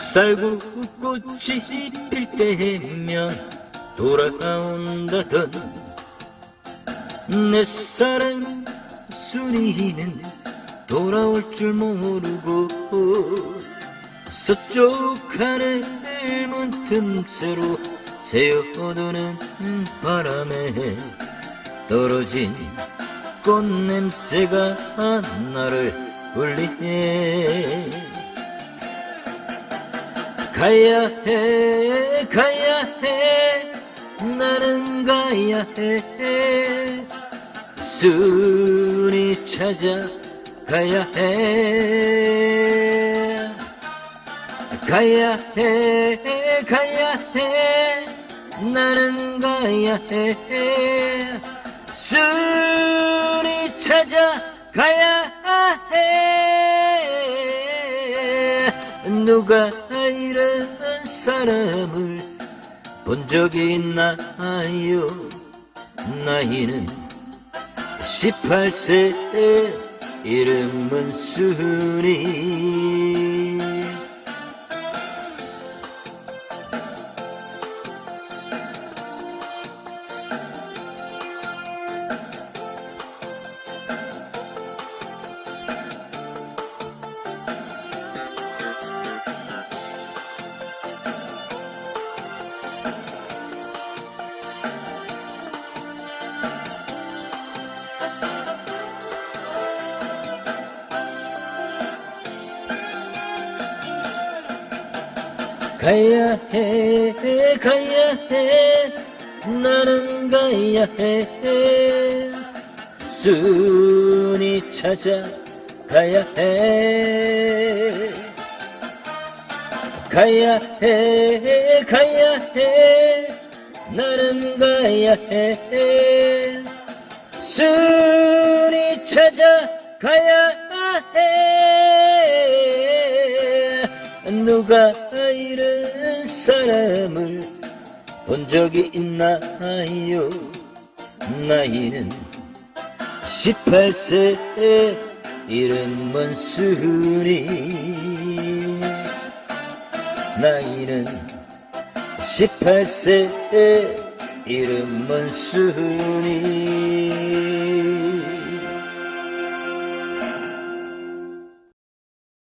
쌀국꽃이 필 때면 돌아온다던 내 사랑 순이는 돌아올 줄 모르고 서쪽 하늘 문틈새로 새어오르는 바람에 떨어진 꽃냄새가 나를 울리네 가야 해 가야 해. 나는 가야 해. 순이 찾아 가야 해. 가야 해 가야 해. 나는 가야 해. 순이 찾아 가야 해. 누가 사람을 본 적이 있나요? 나이는 18세 이름은 순이 가야 해 가야 해. 나는 가야 해. 순이 찾아 가야 해. 가야 해 가야 해. 나는 가야 해. 순이 찾아 가야 해. 누가 이런 사람을 본 적이 있나요? 나이는 18세 이름은 순이. 나이는 18세 이름은 순이